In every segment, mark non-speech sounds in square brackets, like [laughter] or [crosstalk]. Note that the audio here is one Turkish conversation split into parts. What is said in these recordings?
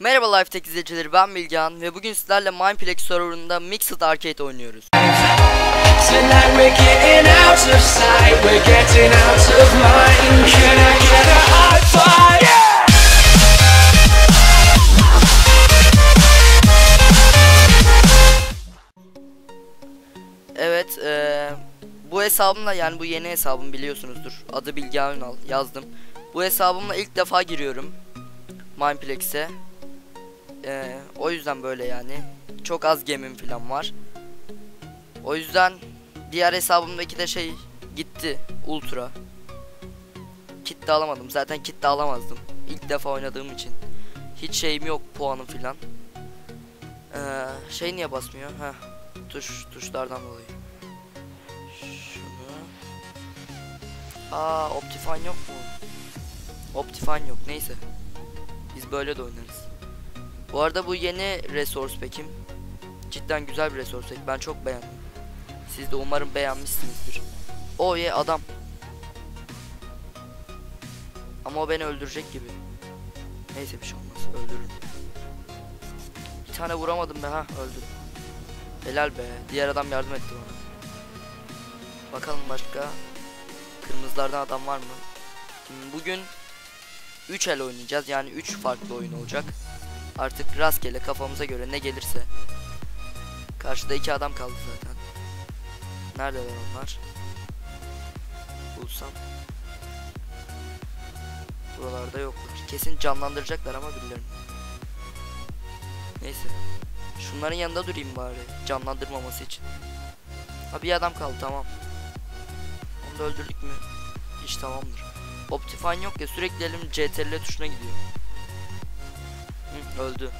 Merhaba Lifetech izleyicileri ben Bilgehan ve bugün sizlerle Mineplex serverında Mixed Arcade oynuyoruz. Evet eee, bu hesabımla yani bu yeni hesabım biliyorsunuzdur. Adı Bilgehan Ünal yazdım. Bu hesabımla ilk defa giriyorum Mineplex'e. Eee, o yüzden böyle yani. Çok az gemim falan var. O yüzden diğer hesabımdaki de şey gitti Ultra. Kit de alamadım. Zaten kit de alamazdım. İlk defa oynadığım için. Hiç şeyim yok puanım filan. Eee, şey niye basmıyor? Heh. Tuş tuşlardan dolayı. Şunu. Aa Optifine yok mu? Optifine yok. Neyse. Biz böyle de oynarız. Bu arada bu yeni resource pack'im. Cidden güzel bir resource pack. Ben çok beğendim. Siz de umarım beğenmişsinizdir. O ye adam. Ama o beni öldürecek gibi. Neyse bir şey olmaz. Öldürürüm. Bir tane vuramadım be ha öldüm. Helal be. Diğer adam yardım etti bana. Bakalım başka. Kırmızılardan adam var mı? Şimdi bugün 3 el oynayacağız. Yani 3 farklı oyun olacak. Artık rastgele kafamıza göre ne gelirse. Karşıda iki adam kaldı zaten. Neredeler onlar? Bulsam. Buralarda yoklar. Kesin canlandıracaklar ama birilerini. Neyse. Şunların yanında durayım bari. Canlandırmaması için. Ha bir adam kaldı tamam. Onu da öldürdük mü? İş tamamdır. Optifine yok ya sürekli elim CTRL tuşuna gidiyor. Öldü.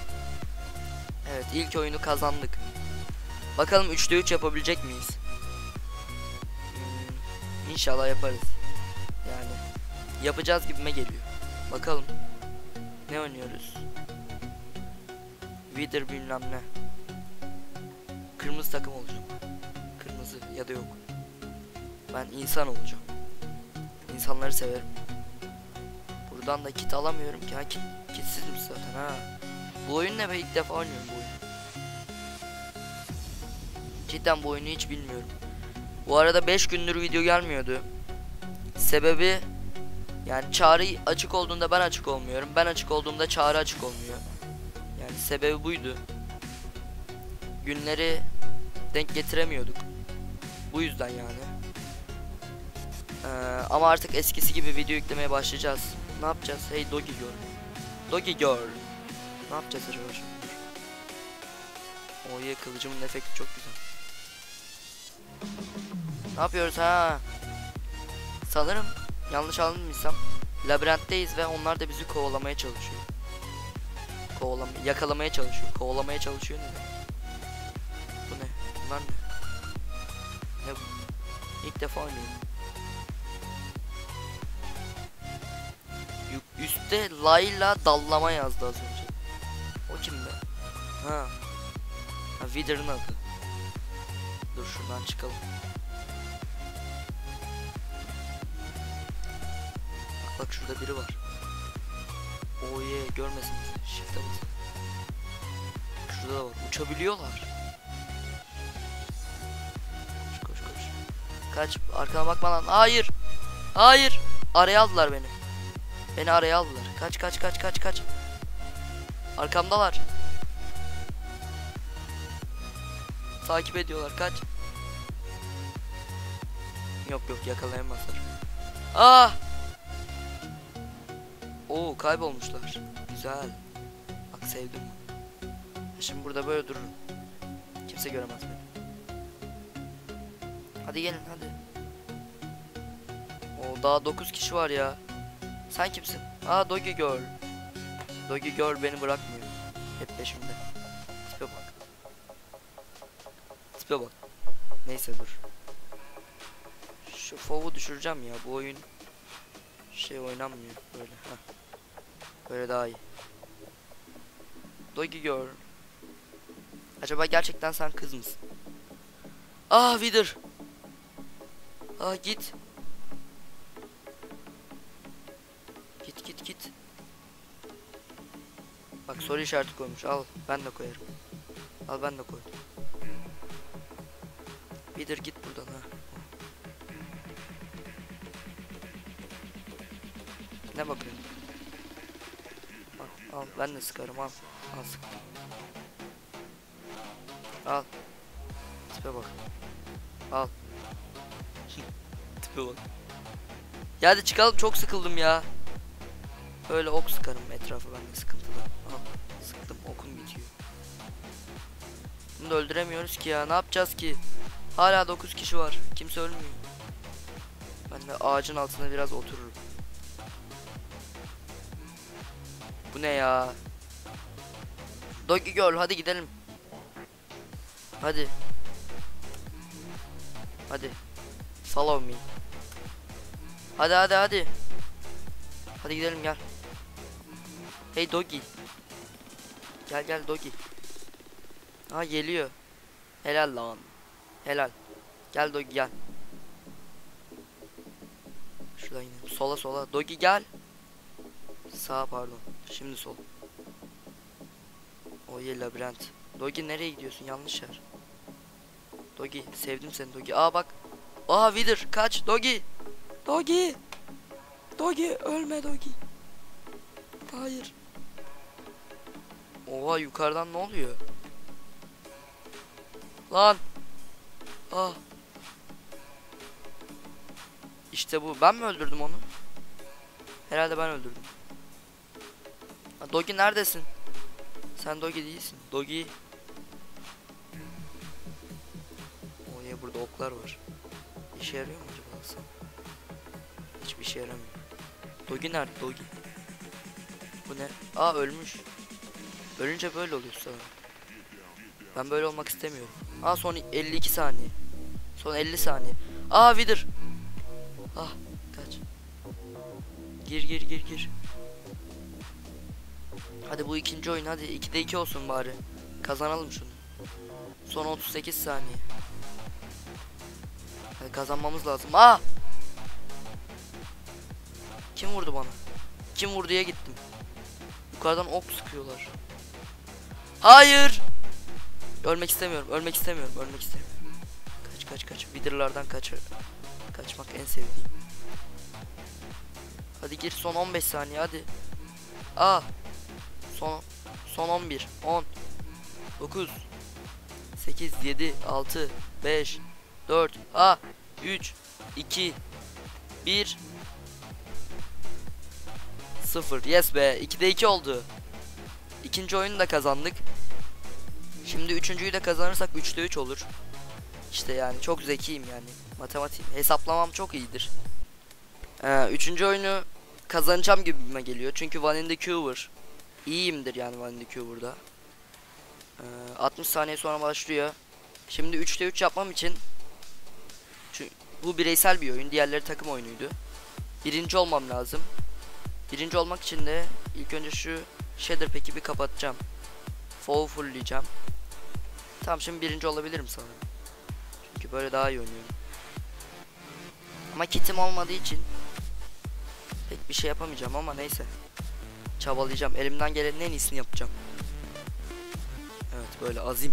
Evet ilk oyunu kazandık. Bakalım 3'te 3 yapabilecek miyiz? Hmm, İnşallah yaparız. Yani yapacağız gibime geliyor. Bakalım. Ne oynuyoruz? Wither bilmem ne. Kırmızı takım olacağım. Kırmızı ya da yok. Ben insan olacağım. İnsanları severim. Buradan da kit alamıyorum ki. Ha kit, kitsizmiş zaten ha. Bu oyun ne be ilk defa oynuyorum bu oyunu. Cidden bu oyunu hiç bilmiyorum. Bu arada 5 gündür video gelmiyordu. Sebebi yani çağrı açık olduğunda ben açık olmuyorum. Ben açık olduğumda çağrı açık olmuyor. Yani sebebi buydu. Günleri denk getiremiyorduk. Bu yüzden yani. Ee, ama artık eskisi gibi video yüklemeye başlayacağız. Ne yapacağız? Hey Doggy Girl. Doggy Girl. Ne yapacağız acaba şimdi? Oye kılıcımın efekti çok güzel. Ne yapıyoruz ha? Sanırım yanlış anlamamışsam labirentteyiz ve onlar da bizi kovalamaya çalışıyor. Kovalam yakalamaya çalışıyor. Kovalamaya çalışıyor ne? Bu ne? Bunlar ne? Ne bu? İlk defa oynuyorum. Üstte Layla dallama yazdı az önce. O kim be? Ha. Ha Wither'ın adı. Dur şuradan çıkalım. Bak bak şurada biri var. Oh yeah görmesin bizi. Shift'e basın. Şurada da var. Uçabiliyorlar. Koş koş koş. Kaç arkana bakma lan. Hayır. Hayır. Araya aldılar beni. Beni araya aldılar. Kaç kaç kaç kaç kaç. Arkamdalar. Takip ediyorlar. Kaç. Yok yok yakalayamazlar. Ah! Oo kaybolmuşlar. Güzel. Bak sevdim. Şimdi burada böyle dururum. Kimse göremez beni. Hadi gelin hadi. O daha 9 kişi var ya. Sen kimsin? Aa Doggy Girl. Doggy Girl beni bırakmıyor. Hep peşimde. Tipe bak. Tipe bak. Neyse dur. Şu fovu düşüreceğim ya. Bu oyun şey oynanmıyor böyle. Heh. Böyle daha iyi. Doggy Girl. Acaba gerçekten sen kız mısın? Ah Wither. Ah git. Bak soru işareti koymuş. Al ben de koyarım. Al ben de koy. Bidir git buradan ha. Ne bakıyorsun? Al, al ben de sıkarım al. Al sık. Al. Tipe bak. Al. [laughs] Tipe bak. Ya hadi çıkalım çok sıkıldım ya. Böyle ok sıkarım etrafı ben de sıkıntılı. Bunu da öldüremiyoruz ki ya ne yapacağız ki? Hala 9 kişi var. Kimse ölmüyor. Ben de ağacın altında biraz otururum. Bu ne ya? Doggy Girl hadi gidelim. Hadi. Hadi. Follow me. Hadi hadi hadi. Hadi gidelim gel. Hey Doggy. Gel gel Doggy. Ha geliyor. Helal lan. Helal. Gel Doggy gel. Şuradan inelim. Sola sola. Doggy gel. Sağa pardon. Şimdi sol. O labirent. Doggy nereye gidiyorsun? Yanlış yer. Doggy sevdim seni Doggy. Aa bak. Aa Wither kaç Doggy. Doggy. Doggy ölme Doggy. Hayır. Oha yukarıdan ne oluyor? Lan. Ah. İşte bu. Ben mi öldürdüm onu? Herhalde ben öldürdüm. Ha, Dogi neredesin? Sen Dogi değilsin. Dogi. O niye burada oklar var? İşe yarıyor mu acaba alsam? Hiçbir işe yaramıyor. Dogi nerede Dogi? Bu ne? Aa ölmüş. Ölünce böyle oluyor sonra. Ben böyle olmak istemiyorum. Aa son 52 saniye. Son 50 saniye. Aa Wither. Ah kaç. Gir gir gir gir. Hadi bu ikinci oyun hadi 2'de 2 olsun bari. Kazanalım şunu. Son 38 saniye. Hadi kazanmamız lazım. Aa! Kim vurdu bana? Kim vurduya gittim. Yukarıdan ok sıkıyorlar. Hayır! Ölmek istemiyorum. Ölmek istemiyorum. Ölmek istemiyorum. Kaç kaç kaç. Wither'lardan kaç. Kaçmak en sevdiğim. Hadi gir son 15 saniye hadi. Aa. Son son 11 10 9 8 7 6 5 4 A 3 2 1 0 Yes be 2'de 2 oldu. İkinci oyunu da kazandık. Şimdi üçüncüyü de kazanırsak 3'te 3 olur. İşte yani çok zekiyim yani. Matematik hesaplamam çok iyidir. Ee, üçüncü oyunu kazanacağım gibime geliyor. Çünkü One in the Cuber. İyiyimdir yani One in the Cuber'da. Ee, 60 saniye sonra başlıyor. Şimdi 3'te 3 yapmam için çünkü bu bireysel bir oyun. Diğerleri takım oyunuydu. Birinci olmam lazım. Birinci olmak için de ilk önce şu shader peki bir kapatacağım. Foul fullleyeceğim. Tamam şimdi birinci olabilirim sanırım. Çünkü böyle daha iyi oynuyorum. Ama kitim olmadığı için pek bir şey yapamayacağım ama neyse. Çabalayacağım. Elimden gelenin en iyisini yapacağım. Evet böyle azim.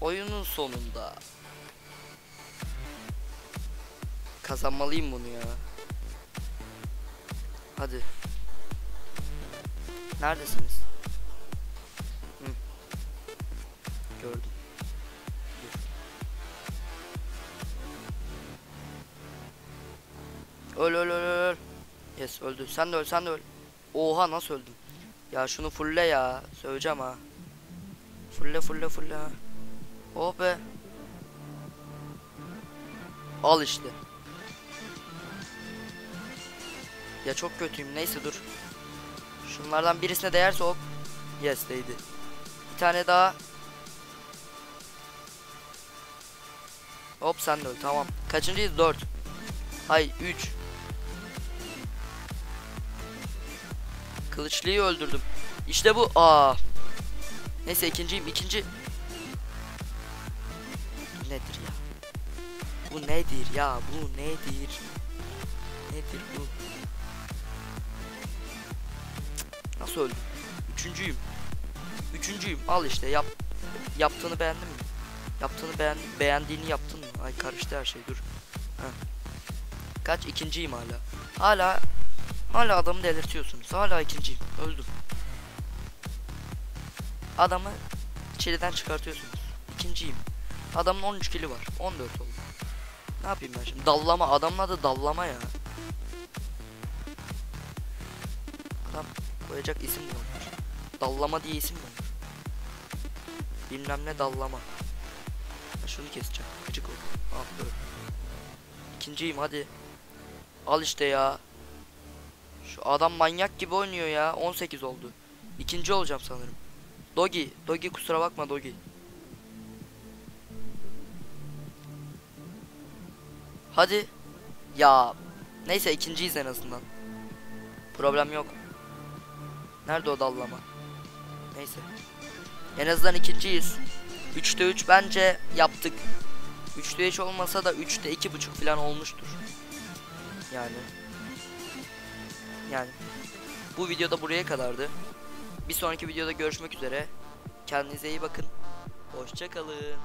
Oyunun sonunda kazanmalıyım bunu ya. Hadi. Neredesiniz? Öl öl öl öl. Yes öldü. Sen de öl sen de öl. Oha nasıl öldüm? Ya şunu fulle ya. Söyleyeceğim ha. Fulle fulle fulle. Oh be. Al işte. Ya çok kötüyüm. Neyse dur. Şunlardan birisine değerse hop. Yes değdi. Bir tane daha. Hop sen de öl. Tamam. Kaçıncıyız? 4. Hay 3. Kılıçlıyı öldürdüm. İşte bu. Aa. Neyse ikinciyim. ikinci. Bu nedir ya? Bu nedir ya? Bu nedir? Nedir bu? Nasıl öldüm? Üçüncüyüm. Üçüncüyüm. Al işte yap. Yaptığını beğendin mi? Yaptığını beğen beğendiğini yaptın mı? Ay karıştı her şey dur. Heh. Kaç ikinciyim hala. Hala hala adamı delirtiyorsunuz. Hala ikinciyim. Öldüm. Adamı çileden çıkartıyorsunuz. İkinciyim. Adamın 13 kili var. 14 oldu. Ne yapayım ben şimdi? Dallama. Adamın adı dallama ya. Adam koyacak isim olmuş? Dallama diye isim mi olmuş? Bilmem ne dallama. Şunu keseceğim. Gıcık oldu. Ah dur. İkinciyim hadi. Al işte ya. Şu adam manyak gibi oynuyor ya. 18 oldu. İkinci olacağım sanırım. Dogi. Dogi kusura bakma Dogi. Hadi. Ya. Neyse ikinciyiz en azından. Problem yok. Nerede o dallama? Neyse. En azından ikinciyiz. 3'te 3 bence yaptık. 3'te 3 olmasa da 3'te 2.5 falan olmuştur. Yani. Yani. Bu videoda buraya kadardı. Bir sonraki videoda görüşmek üzere. Kendinize iyi bakın. Hoşçakalın.